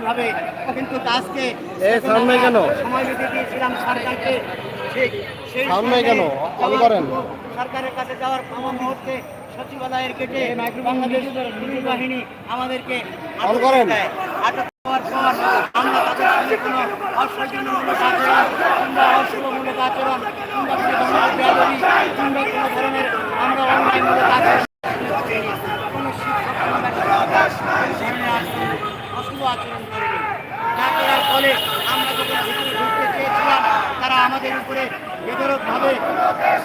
এইভাবে কিন্তু আজকে নাই কেন? সময় বেঁধে দিয়েছিলাম সরকারকে ঠিক সেই সাউন্ড কেন? অন করেন। সরকারের কাছে যাওয়ার কোন মুহূর্তে সচিবালয়ের গেটে বাংলাদেশ পুলিশ বাহিনী আমাদেরকে অন করেন। আটক হওয়ার পর আমরা তাদের সঙ্গে কোনো অসৌজন্যমূলক আচরণ কিংবা অশুভমূলক আচরণ ধরনের কিংবা কোনো ধরনের আমরা অন্যায়মূলক আচরণ কোনো শিক্ষক কিংবা শিক্ষিকা এই ধরনের আচরণ অশুভ আচরণ করেনি না করার ফলে আমরা যখন ভিতরে ঢুকতে চেয়েছিলাম তারা আমাদের উপরে বেদরকভাবে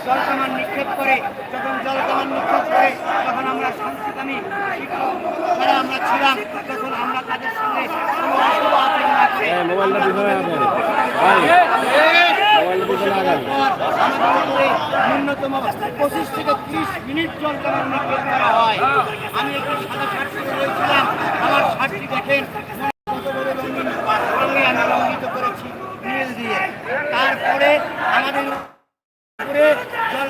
জলকামান নিক্ষেপ করে যখন জলকামান নিক্ষেপ করে তখন আমরা শান্তিকামী শিক্ষক যারা আমরা ছিলাম তখন আমরা তাদের সঙ্গে হ্যাঁ, ন্যূনতম পঁচিশ থেকে ত্রিশ মিনিট জল কামান নিক্ষেপ করা হয়। আমি একটি সাদা শার্ট রয়েছিলাম আমার শার্টটি দেখেন কত বড় রঙিন রঙে আমি রঙ্গিত করেছি নীল দিয়ে তারপরে আমাদের উপরে জল কামান নিক্ষেপ করে তাদের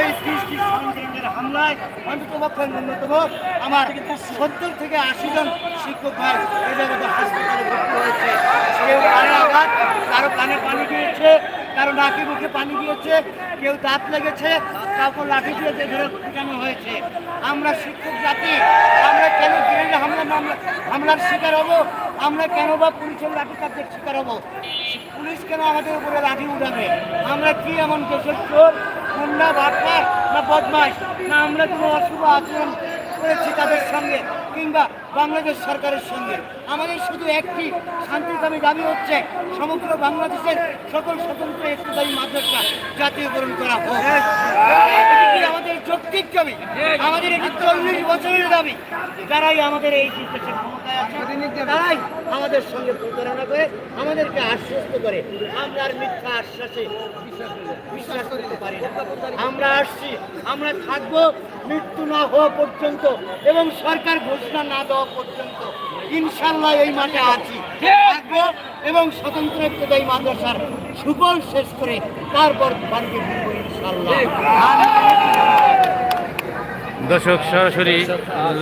এই সত্তর থেকে শিক্ষক কেউ কারও কানে পানি কারও মুখে পানি কেউ দাঁত লেগেছে, কাউকে লাঠি দিয়ে ধরে হয়েছে। আমরা শিক্ষক জাতি, আমরা কেন গ্রেনেড হামলা হামলার শিকার হব? আমরা কেন বা পুলিশের লাঠি চাপের শিকার হব? পুলিশ কেন আমাদের উপরে লাঠি উঠাবে? আমরা কি এমন দেশের চোর? গুন্ডা বাটপার না বদমাস না আমরা কোনো অশুভ আচরণ করেছি তাদের সঙ্গে। কিংবা বাংলাদেশ সরকারের সঙ্গে। আমাদের শুধু একটি শান্তিকামী দাবি হচ্ছে সমগ্র বাংলাদেশের সকল স্বতন্ত্র একটিদায়ী মাদ্রাসা জাতীয়করণ করা হোক। আমাদের যৌক্তিক দাবি। আমাদের এটি চল্লিশ বছরের দাবি। যারাই আমাদের এই দেশের তারাই আমাদের সঙ্গে প্রতারণা করে, আমাদেরকে আশ্বস্ত করে। আমরা আর মিথ্যা আশ্বাসে বিশ্বাস করতে পারি আমরা আসছি, আমরা থাকব, মৃত্যু না হওয়া পর্যন্ত। এবং সরকার ঘোষণা না দেওয়া পর্যন্ত ইনশাল্লাহ এই মাঠে আছি। এবং স্বতন্ত্র এই মাদ্রাসার সুফল শেষ করে তারপর বাড়িতে ফিরবো ইনশাল্লাহ দর্শক, সরাসরি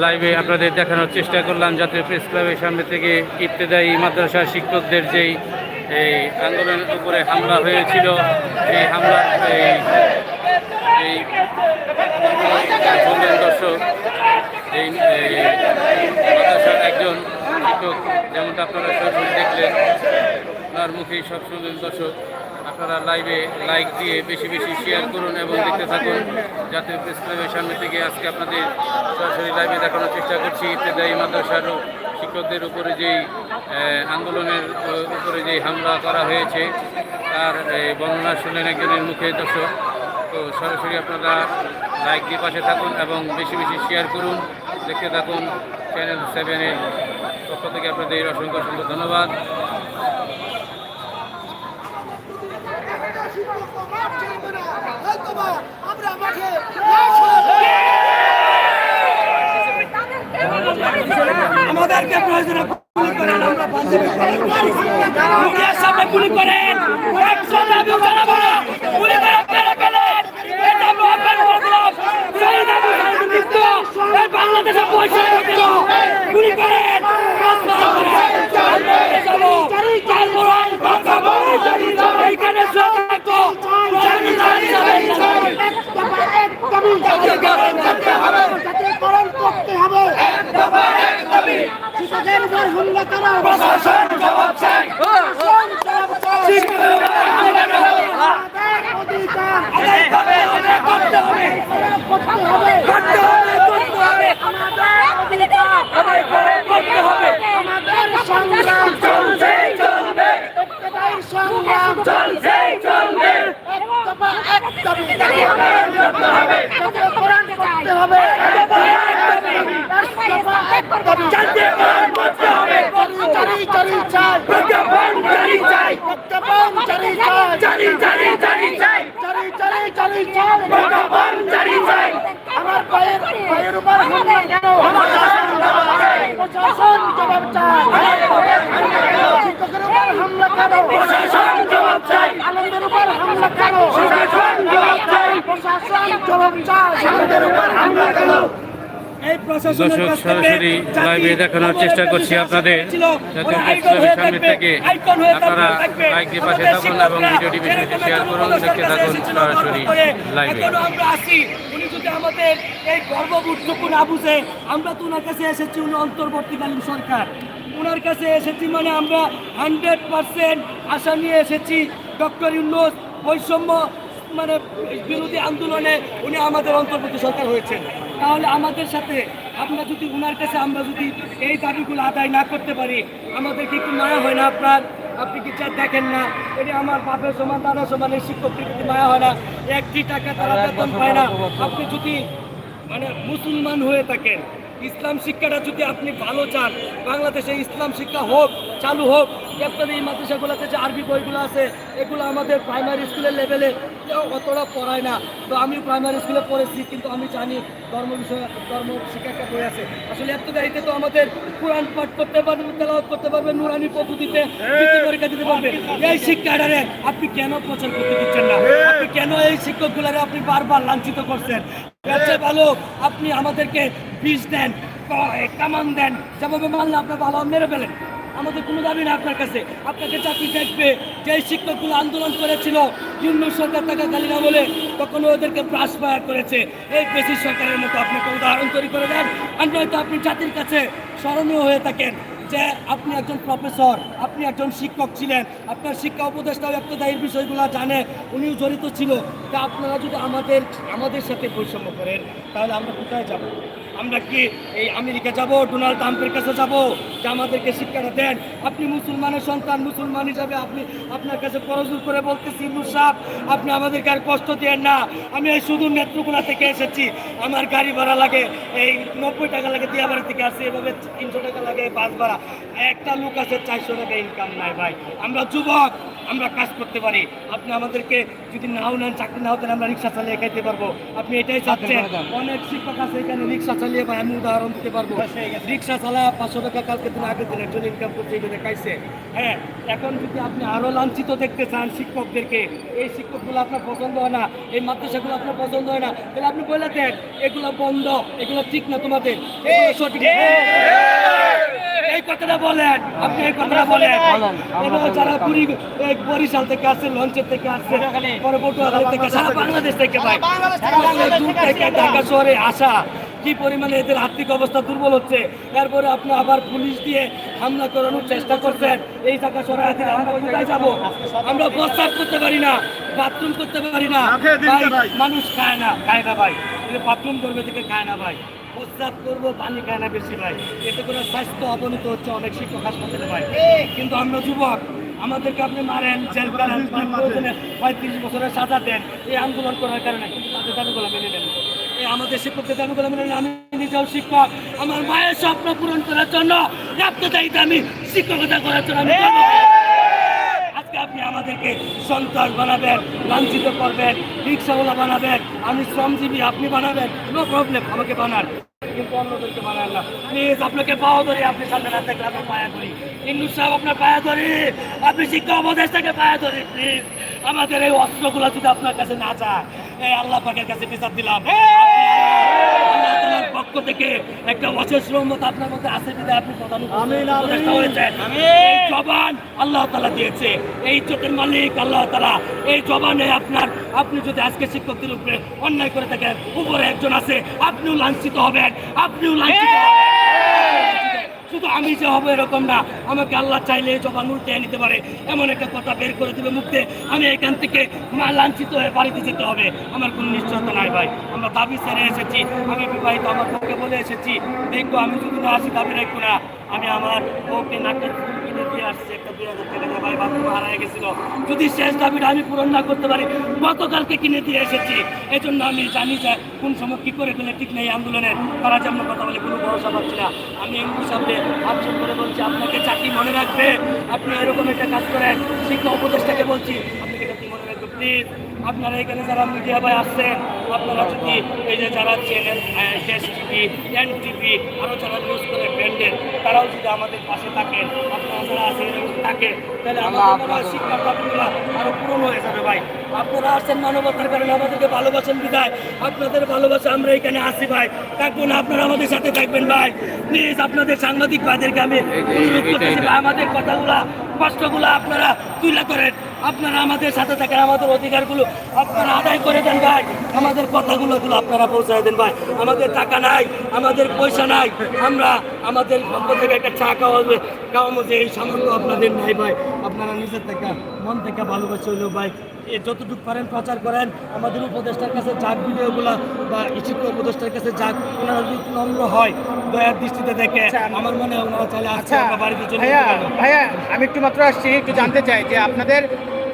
লাইভে আপনাদের দেখানোর চেষ্টা করলাম জাতীয় প্রেস ক্লাবের সামনে থেকে ইবতেদায়ী মাদ্রাসা শিক্ষকদের যেই এই আন্দোলনের উপরে হামলা হয়েছিল সেই হামলার এই দর্শক, এই মাদ্রাসার একজন শিক্ষক যেমনটা আপনারা সরাসরি দেখলেন, ওনার মুখেই সব শুনলেন, দর্শক। আপনারা লাইভে লাইক দিয়ে বেশি বেশি শেয়ার করুন এবং দেখতে থাকুন জাতীয় প্রেস ক্লাবের সামনে থেকে আজকে আপনাদের সরাসরি লাইভে দেখানোর চেষ্টা করছি। ইত্যাদি মাদ্রাসার শিক্ষকদের উপরে যেই আন্দোলনের উপরে যেই হামলা করা হয়েছে, তার বর্ণনা শুনলেন একজনের মুখে, দর্শক। তো সরাসরি আপনারা লাইক দিয়ে পাশে থাকুন এবং বেশি বেশি শেয়ার করুন। দেখতে থাকুন চ্যানেল সেভেনের পক্ষ থেকে আপনাদের অসংখ্য অসংখ্য ধন্যবাদ। আমরা আমাদেরকে প্রয়োজনে গুলি করেন পাঞ্জাবে মুখের সামনে গুলি করেন একশো দাবি জানাব না গুলি করে ফেলে ফেলেন এটা মহাকার প্রোগ্রাম শহীদ আবু সাইদ মৃত্যু এই বাংলাদেশে পয়সা কেন গুলি করেন এইখানে সব থাকতো জানি জানি জাতীয়করণ করতে হবে শিশুদের উপর হুমলা করা প্রশাসন জবাব চাই প্রশাসন জবাব চাই। আমাদের অধিকার এইভাবে আমাদের করতে হবে করতে হবে করতে হবে করতে হবে আমাদের অধিকার আদায় করে করতে হবে আমাদের সংগ্রাম চলছে চলবে সংগ্রাম চলছে চলবে এক দফা এক দাবি করতে হবে। জারি জারি চাই। প্রজ্ঞাপন জারি চাই। প্রজ্ঞাপন জারি চাই। জারি জারি জারি চাই। জারি জারি জারি জারি চাই। ভগবান জারি চাই। আমার পায়ের পায়ের উপর হামলা কেন? প্রশাসন জবাব। চাই। শিক্ষকের উপর হামলা কেন? প্রশাসন জবাব চাই। আনন্দের উপর হামলা কেন? প্রশাসন জবাব চাই। প্রশাসন জবাব চাই। আমাদের উপর হামলা কেন? এই প্রশাসনের দর্শক সরাসরি লাইভে দেখানোর চেষ্টা করছি আপনাদের। ছিল, যাতে ওরা প্রেস আইকন ক্লাবের সামনে থেকে আপনারা লাইক দিয়ে পাশে থাকুন এবং ভিডিওটি বেশি বেশি শেয়ার করুন দেখতে থাকুন সরাসরি লাইভে। আমরা আছি। আমাদের এই গর্ববোধটুকু না বুঝে আমরা তো ওনার কাছে এসেছি উনি অন্তর্বর্তীকালীন সরকার। ওনার কাছে এসেছি মানে আমরা হান্ড্রেড পার্সেন্ট আশা নিয়ে এসেছি। ডক্টর ইউনুস বৈষম্য মানে বিরোধী আন্দোলনে উনি আমাদের অন্তর্বর্তী সরকার হয়েছেন। তাহলে আমাদের সাথে আমরা যদি উনার কাছে আমরা যদি এই দাবিগুলো আদায় না করতে পারি আমাদের কি একটু মায়া হয় না আপনার? আপনি কি চার দেখেন না? এটা আমার বাপের সমান দাদা সমান এই প্রতি মায়া হয় না। একটি টাকা তারা বেতন পায় না। আপনি যদি মানে মুসলমান হয়ে থাকেন ইসলাম শিক্ষাটা যদি আপনি ভালো চান, বাংলাদেশে ইসলাম শিক্ষা হোক, চালু হোক, আপনাদের এই মাদ্রাসাগুলোতে যে আরবি বইগুলো আছে, এগুলো আমাদের প্রাইমারি স্কুলের লেভেলে অতটা পড়ায় না। তো আমি প্রাইমারি স্কুলে পড়েছি, কিন্তু আমি জানি ধর্ম বিষয়, ধর্ম শিক্ষা একটা বই আছে। আসলে এত গাড়িতে তো আমাদের কোরআন পাঠ করতে পারবে, তেলাওয়াত করতে পারবে, নুরানি পদ্ধতিতে পরীক্ষা দিতে পারবে। এই শিক্ষাটারে আপনি কেন প্রচার করতে দিচ্ছেন না? আপনি কেন এই শিক্ষকগুলারে আপনি বারবার লাঞ্ছিত করছেন? ভালো, আপনি আমাদেরকে বিষ দেন কামান দেন, যেভাবে মানলে আপনার ভালো মেরে ফেলেন। আমাদের কোনো দাবি না আপনার কাছে। আপনাকে চাকরি দেখবে যে শিক্ষকগুলো আন্দোলন করেছিল, ইউনিয়ন সরকার থাকাকালীন বলে তখন ওদেরকে ব্রাশ ফায়ার করেছে। এই বেশি সরকারের মতো আপনাকে উদাহরণ তৈরি করে দেন। আর নয়তো আপনি জাতির কাছে স্মরণীয় হয়ে থাকেন। যে আপনি একজন প্রফেসর, আপনি একজন শিক্ষক ছিলেন। আপনার শিক্ষা উপদেষ্টাও এই বিষয়গুলো জানে, উনিও জড়িত ছিল। তা আপনারা যদি আমাদের আমাদের সাথে বৈষম্য করেন, তাহলে আমরা কোথায় যাব? আমরা কি এই আমেরিকা যাব, ডোনাল্ড ট্রাম্পের কাছে যাব? যে আমাদেরকে শিক্ষাটা দেন। আপনি মুসলমানের সন্তান, মুসলমান হিসাবে আপনি আপনার কাছে পরজুর করে বলতেছি মুসাফ আপনি আমাদেরকে আর কষ্ট দেন না। আমি এই শুধু নেত্রকোনা থেকে এসেছি। আমার গাড়ি ভাড়া লাগে, এই নব্বই টাকা লাগে দিয়াবাড়ি থেকে আসছি এভাবে তিনশো টাকা লাগে বাস ভাড়া। একটা লোক আছে, চারশো টাকা ইনকাম নাই ভাই। আমরা যুবক আমরা কাজ করতে পারি। আপনি আমাদেরকে যদি নাও নেন চাকরি নাও দেন আমরা রিক্সা চালিয়ে খাইতে পারব। আপনি এটাই চাচ্ছেন। অনেক শিক্ষক আছে এখানে রিক্সা চালিয়ে ভাই আমি উদাহরণ দিতে পারব। রিক্সা চালায় পাঁচশো টাকা কালকে দিন আগের দিন একজন ইনকাম করতে এখানে খাইছে। হ্যাঁ এখন যদি আপনি আরও লাঞ্ছিত দেখতে চান শিক্ষকদেরকে এই শিক্ষকগুলো আপনার পছন্দ হয় না এই মাদ্রাসাগুলো আপনার পছন্দ হয় না তাহলে আপনি বলে দেন এগুলো বন্ধ এগুলো ঠিক না তোমাদের। সঠিক। এই কথাটা বলেন আপনি এই কথাটা বলেন যারা পুরী বরিশাল থেকে আসছে লঞ্চের থেকে আসছে পরে পটুয়াখালী থেকে সারা বাংলাদেশ থেকে ভাই। দূর থেকে ঢাকা শহরে আসা কি পরিমাণে এদের আর্থিক অবস্থা দুর্বল হচ্ছে। এরপরে আপনি আবার পুলিশ দিয়ে হামলা করানোর চেষ্টা করছেন। এই টাকা সরাই আমরা কোথায় যাব? আমরা প্রস্তাব করতে পারি না বাথরুম করতে পারি না। ভাই, মানুষ খায় না খায় না ভাই। বাথরুম করবে থেকে খায় না ভাই। প্রস্তাব করব পানি খায় না বেশি ভাই। এতে করে স্বাস্থ্য অবনীত হচ্ছে অনেক শিক্ষক হাসপাতালে ভাই। কিন্তু আমরা যুবক আমাদেরকে আপনি মারেন জেল করেন পঁয়ত্রিশ বছরের সাজা দেন এই আন্দোলন করার কারণে কিন্তু তাদের দাবিগুলো মেনে নেন। এই আমাদের শিক্ষকদের দাবিগুলো মেনে নেন আমি নিজেও শিক্ষক। আমার মায়ের স্বপ্ন পূরণ করার জন্য রক্তদায়িতা আমি শিক্ষকতা করার জন্য আমি কর্ম করি। আজকে আপনি আমাদেরকে সন্ত্রাস বানাবেন, লাঞ্ছিত করবেন, রিক্সাওয়ালা বানাবেন। আমি শ্রমজীবী, আপনি বানাবেন? নো প্রবলেম আমাকে বানান। আপনাকে আপনি পায়া ধরি। আপনার পায়া ধরি। পায়া ধরি আমাদের এই অস্ত্রগুলো যদি আপনার কাছে না যায়, এই আল্লাহ কাছে বিচার দিলাম। থেকে একটা অশেষ রহমত আপনার মধ্যে আছে যদি আপনি প্রধান উপদেষ্টা হয়েছেন এই জবান আল্লাহ তালা দিয়েছে। এই চোখের মালিক আল্লাহ তালা এই জবানে আপনার আপনি যদি আজকে শিক্ষকদের উপরে অন্যায় করে থাকেন উপরে একজন আছে আপনিও লাঞ্ছিত হবেন আপনিও লাঞ্ছিত হবেন। শুধু আমি যে হব এরকম না। আমাকে আল্লাহ চাইলে জবান উল্টে নিতে পারে। এমন একটা কথা বের করে দেবে মুখে। আমি এখান থেকে মা লাঞ্ছিত হয়ে বাড়িতে যেতে হবে। আমার কোনো নিশ্চয়তা নাই ভাই। আমরা দাবি সেরে এসেছি। আমি বিবাহিত, আমার বউকে বলে এসেছি। দেখব আমি যদি না আসি দাবি রাখব না আমি আমার বউকে নাকের যদি শেষ দাবিটা আমি পূরণ না করতে পারি, গতকালকে কিনে দিয়ে এসেছি। এই জন্য আমি জানি যে কোন সময় কি করে ফেলে, ঠিক নেই আন্দোলনে। তারা যেমন কথা বলে, কোনো ভরসা পাচ্ছি না। আমি এমনি সামনে আলোচন করে বলছি আপনাকে চাকরি মনে রাখবে। আপনি এরকম একটা কাজ করেন, শিক্ষা উপদেষ্টাকে বলছি, আপনাকে এটা মনে রাখবে প্লিজ আপনারা এখানে যারা মিডিয়া ভাই আসছেন আপনারা যদি এই যে যারা channel S TV N TV আরও যারা নিউজ করে ব্র্যান্ডের তারাও যদি আমাদের পাশে থাকেন আপনারা যারা এরকম থাকেন তাহলে আমাদের শিক্ষা প্রাপ্তিগুলো আরও পূরণ হয়ে যাবে ভাই। আপনারা আসছেন মানবতার কারণে আমাদেরকে ভালোবাসেন বিদায় আপনাদের ভালোবাসা আমরা এখানে আসি ভাই। থাকবেন আপনারা আমাদের সাথে থাকবেন ভাই। প্লিজ আপনাদের সাংবাদিক ভাইদেরকে আমি অনুরোধ করতেছি আমাদের কথাগুলা কষ্টগুলো আপনারা তুলে করেন আপনারা আমাদের সাথে থাকেন, আমাদের অধিকারগুলো আপনারা আদায় করে দেন ভাই। আমাদের কথাগুলোগুলো আপনারা পৌঁছায় দেন ভাই। আমাদের টাকা নাই, আমাদের পয়সা নাই। আমরা আমাদের পক্ষ থেকে একটা চা খাওয়াবে খাওয়া যে এই সামর্থ্য আপনাদের নাই ভাই। আপনারা নিজের থেকে, মন থেকে ভালোবাসে হইল ভাই। যতটুকু পারেন প্রচার করেন। আমাদের উপদেষ্টার কাছে যাক ভিডিওগুলো বা শিক্ষক উপদেষ্টার কাছে যাক ওনারা যদি নম্র হয় দয়ার দৃষ্টিতে দেখে আমার মনে হয় ওনারা চাইলে আচ্ছা বাড়িতে চলে ভাইয়া ভাইয়া আমি একটু মাত্র আসছি একটু জানতে চাই যে আপনাদের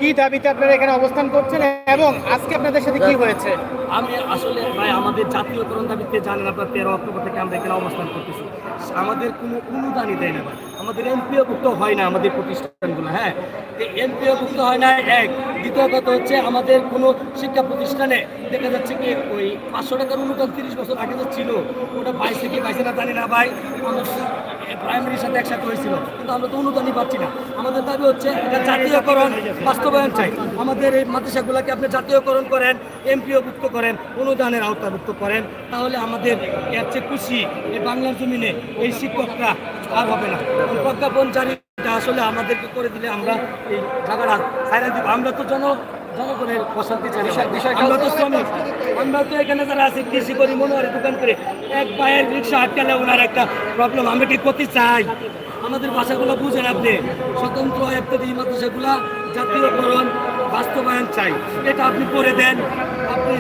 কি দাবিতে আপনারা এখানে অবস্থান করছেন এবং আজকে আপনাদের সাথে কি হয়েছে? আমি আসলে ভাই আমাদের জাতীয়করণ দাবিতে জানেন আপনার তেরো অক্টোবর থেকে আমরা এখানে অবস্থান করতেছি। আমাদের কোনো অনুদানই দেয় না আমাদের এমপিওভুক্ত হয় না আমাদের প্রতিষ্ঠানগুলো হ্যাঁ? এমপিওভুক্ত হয় না এক দ্বিতীয় হচ্ছে আমাদের কোনো শিক্ষা প্রতিষ্ঠানে দেখা যাচ্ছে কি ওই পাঁচশো টাকার অনুদান তিরিশ বছর আগে যে ছিল, ওটা বাইশে কি বাইশে না জানি না ভাই আমরা প্রাইমারির সাথে একসাথে হয়েছিল, কিন্তু আমরা তো অনুদানই পাচ্ছি না। আমাদের দাবি হচ্ছে এটা জাতীয়করণ, বাস্তবায়ন চাই। আমাদের এই মাদ্রাসাগুলোকে আপনি জাতীয়করণ করেন এমপিওভুক্ত করেন, অনুদানের আওতাভুক্ত করেন, তাহলে আমাদের এর চেয়ে খুশি এই বাংলার জমিনে এই শিক্ষকরা আর হবে না। প্রজ্ঞাপন জারিটা আসলে আমাদেরকে করে দিলে আমরা এই সাইরা দিব। আমরা তো জন জনগণের প্রশান্তি চাই আমরা তো শ্রমিক। আমরা তো এখানে যারা আছি কৃষি করি মনোহারি দোকান করে এক পায়ের রিক্সা আটকালে ওনার একটা প্রবলেম আমরা ঠিক করতে চাই? আমাদের ভাষাগুলো বুঝেন আপনি। স্বতন্ত্র ইত্যাদি মাদ্রাসাগুলা জাতীয়করণ বাস্তবায়ন চাই। এটা আপনি করে দেন। আপনি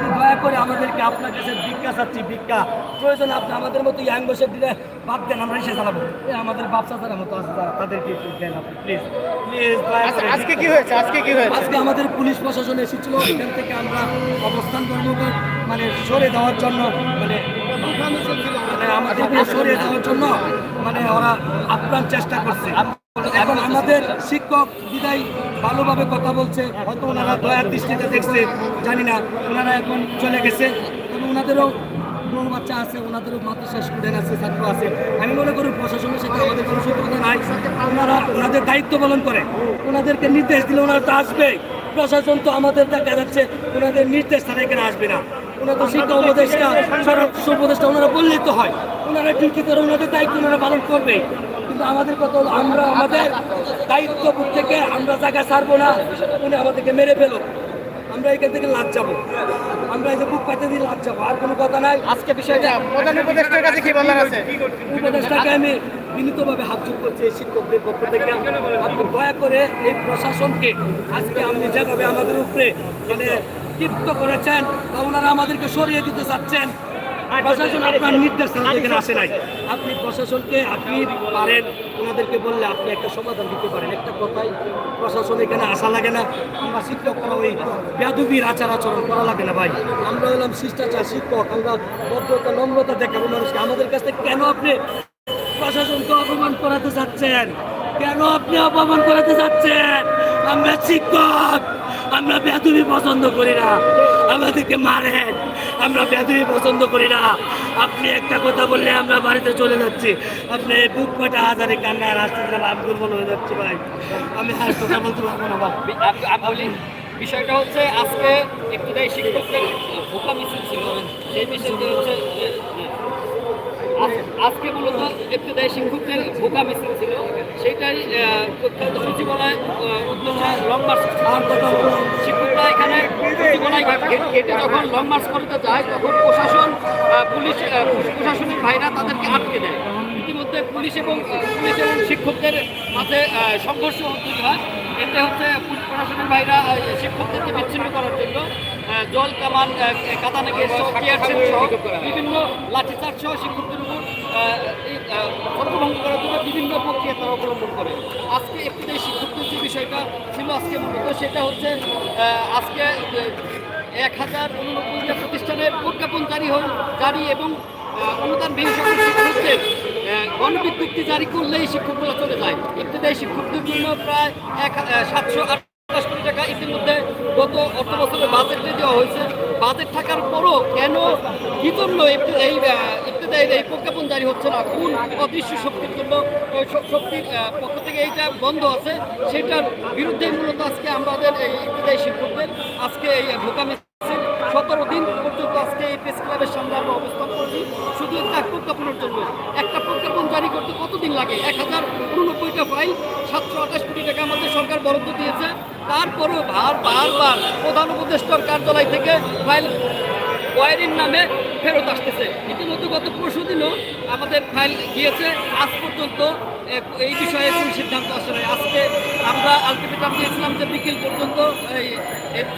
আপনি দয়া করে আমাদেরকে আপনার কাছে ভিক্ষা চাচ্ছি ভিক্ষা। প্রয়োজন আপনি আমাদের মতো ইয়াং বসে দিলে বাদ দেন আমরা এসে চালাবো এ আমাদের বাপসা ছাড়া মতো আছে তাদেরকে দেন আপনি প্লিজ প্লিজ আজকে কি হয়েছে? আজকে কি হয়েছে? আজকে আমাদের পুলিশ প্রশাসন এসেছিল এখান থেকে আমরা অবস্থান কর্মকর মানে সরে দেওয়ার জন্য মানে মানে আমাদেরকে সরিয়ে দেওয়ার জন্য মানে ওরা আপ্রাণ চেষ্টা করছে। এখন আমাদের শিক্ষক বিদায় ভালোভাবে কথা বলছে, হয়তো ওনারা দয়ার দৃষ্টিতে দেখছে, জানি না, ওনারা এখন চলে গেছে। তবে ওনাদেরও বাচ্চা আছে, ওনাদেরও মাদ্রাসা স্টুডেন্ট আছে, ছাত্র আছে। আমি মনে করি প্রশাসনের সাথে আমাদের কোনো শত্রুতা নাই। ওনারা ওনাদের দায়িত্ব পালন করে। ওনাদেরকে নির্দেশ দিলে ওনারা তো আসবে। প্রশাসন তো আমাদের দেখা যাচ্ছে, ওনাদের নির্দেশ তারা এখানে আসবে না। ওনারা তো শিক্ষা উপদেষ্টা, স্বরাষ্ট্র উপদেষ্টা, ওনারা বললেই তো হয়। ওনারা ডিউটি করে ওনাদের দায়িত্ব ওনারা পালন করবে। কিন্তু আমাদের কথা হলো আমরা আমাদের দায়িত্ববোধ থেকে আমরা জায়গা ছাড়বো না উনি আমাদেরকে মেরে ফেলো। আমরা এখান থেকে লাভ যাব। আমরা এই যে বুক পাতে দিয়ে লাভ যাব আর কোনো কথা নাই। আজকে বিষয়টা প্রধান উপদেষ্টার কাছে কি বলার আছে? উপদেশটাকে আমি বিনীতভাবে হাত যোগ করছি এই শিক্ষকদের পক্ষ থেকে। আপনি দয়া করে এই প্রশাসনকে আজকে আপনি যেভাবে আমাদের উপরে মানে তৃপ্ত করেছেন বা ওনারা আমাদেরকে সরিয়ে দিতে চাচ্ছেন প্রশাসন আপনার নির্দেশ ছাড়া এখানে আসে নাই। আপনি প্রশাসনকে আপনি পারেন ওনাদেরকে বললে আপনি একটা সমাধান দিতে পারেন। একটা কথাই প্রশাসন এখানে আসা লাগে না। আমরা শিক্ষকরা ওই বেদবির আচার আচরণ করা লাগে না ভাই। আমরা হলাম শিষ্টাচার শিক্ষক আমরা ভদ্রতা নম্রতা দেখাবো মানুষকে। আমাদের কাছ থেকে কেন আপনি প্রশাসনকে অপমান করাতে চাচ্ছেন কেন আপনি অপমান করাতে চাচ্ছেন আমরা শিক্ষক আমরা বেদুমি পছন্দ করি না। আমাদেরকে মারেন। আমরা বেদুমি পছন্দ করি না। আপনি একটা কথা বললে আমরা বাড়িতে চলে যাচ্ছি। আপনি বুক পাটা হাজারে কান্নায় রাস্তা দিলাম আমি দুর্বল হয়ে যাচ্ছি ভাই। আমি আর কথা বলতে পারব না ভাই। বিষয়টা হচ্ছে আজকে ইবতদায়ী শিক্ষকদের ভোকা মিছিল ছিল সেই মিছিলটি হচ্ছে আজকে মূলত ইবতদায়ী শিক্ষকদের ভোকা মিছিল ছিল। প্রখ্যাত সচিবালয় আহ, লং মার্চ কথা শিক্ষকরা এখানে সচিবালয় যখন লং মার্চ করতে যায় তখন প্রশাসন পুলিশ প্রশাসনের ভাইরা তাদেরকে আটকে দেয়। ইতিমধ্যে পুলিশ এবং পুলিশ শিক্ষকদের মাঝে সংঘর্ষ তৈরি হয়। এতে হচ্ছে প্রশাসনের ভাইরা শিক্ষকদেরকে বিচ্ছিন্ন করার জন্য জল কামান কাতানা গ্যাস সহ টিয়ার সেল সহ বিভিন্ন লাঠিচার্জ সহ শিক্ষকদের উপর ছত্রভঙ্গ করার জন্য বিভিন্ন প্রক্রিয়া তারা অবলম্বন করে আজকে একটি শিক্ষকদের যে বিষয়টা ছিল আজকে মূলত সেটা হচ্ছে আজকে এক হাজার উননব্বইটা প্রতিষ্ঠানের প্রজ্ঞাপন জারি হল জারি এবং অনুদান বিহীন সকল শিক্ষকদের জারি করলেই শিক্ষকগুলো চলে যায় ইত্যাদি শিক্ষকদের জন্য প্রায় এক সাতশো আটাশ কোটি টাকা ইতিমধ্যে গত অর্থ বছরে বাজেটে দেওয়া হয়েছে বাজেট থাকার পরও কেন কি জন্য এই জারি হচ্ছে না। কোন অদৃশ্য শক্তির জন্য শক্তির পক্ষ থেকে এইটা বন্ধ আছে। সেটার বিরুদ্ধে মূলত আজকে আমাদের এই ইত্যাদি শিক্ষকদের, আজকে এই ভোকা সতেরো দিন পর্যন্ত আজকে এই প্রেস ক্লাবের সামনে আমরা অবস্থান করছি। শুধু একটা প্রজ্ঞাপনের জন্য। একটা প্রজ্ঞাপন জারি করতে কতদিন লাগে? এক হাজার উননব্বইটা ফাইল, সাতশো আঠাশ কোটি টাকা আমাদের সরকার বরাদ্দ দিয়েছে। তারপরেও বার বারবার প্রধান উপদেষ্টার কার্যালয় থেকে ফাইল ওয়ারির নামে ফেরত আসতেছে। ইতিমধ্যে গত পরশু দিনও আমাদের ফাইল গিয়েছে। আজ পর্যন্ত এই বিষয়ে কোনো সিদ্ধান্ত আসে নাই। আজকে আমরা আলটিমেটাম দিয়েছিলাম যে বিকেল পর্যন্ত এই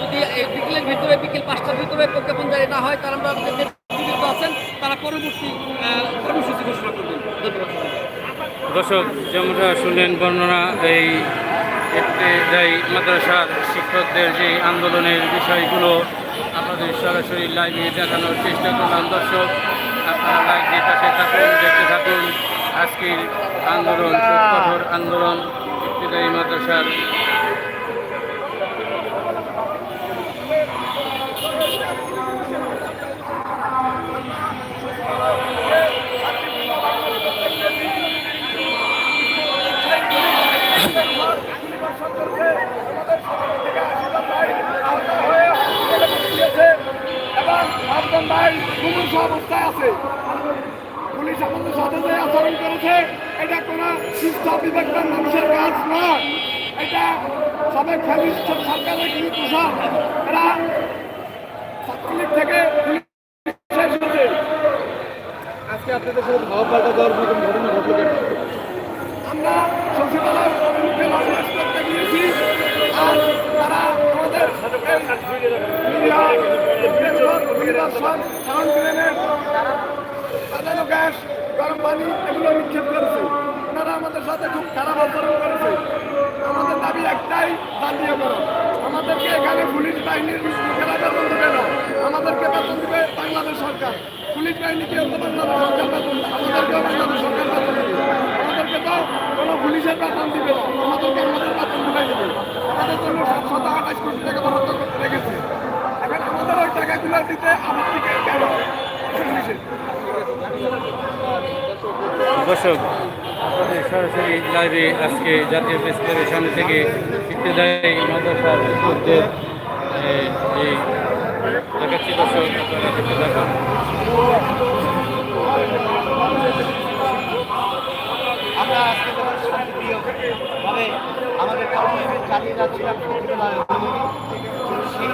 যদি এই বিকেলের ভিতরে, বিকেল পাঁচটার ভিতরে প্রজ্ঞাপন জারি না হয় তারা আমরা আছেন, তারা পরবর্তী কর্মসূচি ঘোষণা করবেন। দর্শক, যেমনটা শুনলেন, বর্ণনা এই মাদ্রাসার শিক্ষকদের যে আন্দোলনের বিষয়গুলো আপনাদের সরাসরি লাইভে দেখানোর চেষ্টা করলাম। দর্শক, আপনারা লাইভ দিয়ে পাশে থাকুন, দেখতে থাকুন। আজকের আন্দোলন, কঠোর আন্দোলন ইত্যাদি মাদ্রাসার এবং একজন ভাই মুমূর্ষ অবস্থায় আছে পুলিশ আমাদের সাথে যে আচরণ করেছে এটা কোনো সুস্থ বিবেকবান মানুষের কাজ নয় এটা সাবেক ফ্যামিলিস্ট সরকারের কি দোষণ এরা ছাত্রলীগ থেকে আজকে আপনাদের সাথে ভাব পাল্টা দেওয়ার মতন ঘটনা ঘটলো কেন? আমরা সচিবালয়ের মুখে লঞ্চ করতে গিয়েছি আর তারা আমাদের সাউন্ড গ্রেনেড সাজানো গ্যাস গরম পানি এগুলো নিক্ষেপ করেছে। আমাদের সাথে খুব খারাপ আচরণ করেছে। আমাদের দাবি একটাই জাতীয়করণ আমাদেরকে এখানে পুলিশ বাহিনীর লোকেরা বেতন দেবে না। আমাদেরকে বেতন দেবে বাংলাদেশ সরকার। পুলিশ বাহিনীকে বাংলাদেশ সরকার বেতন আমাদেরকেও বাংলাদেশ সরকার বেতন দেবে। আমাদেরকে তো কোনো পুলিশের বেতন দিবে না। আমাদেরকে আমাদের বেতন দেবে আমাদের জন্য সাতশত আঠাশ কোটি টাকা বরাদ্দ করে রেখেছে। এখন আমাদের ওই টাকাগুলো দিতে আমাদেরকে কেন পুলিশের দর্শক সরাসরি লাইভে আজকে জাতীয় প্রেস ক্লাবের সামনে থেকে ইবতদায়ী মাদ্রাসার শিক্ষকদের এই দেখাচ্ছি দর্শক আমাদের যাচ্ছিলাম সেই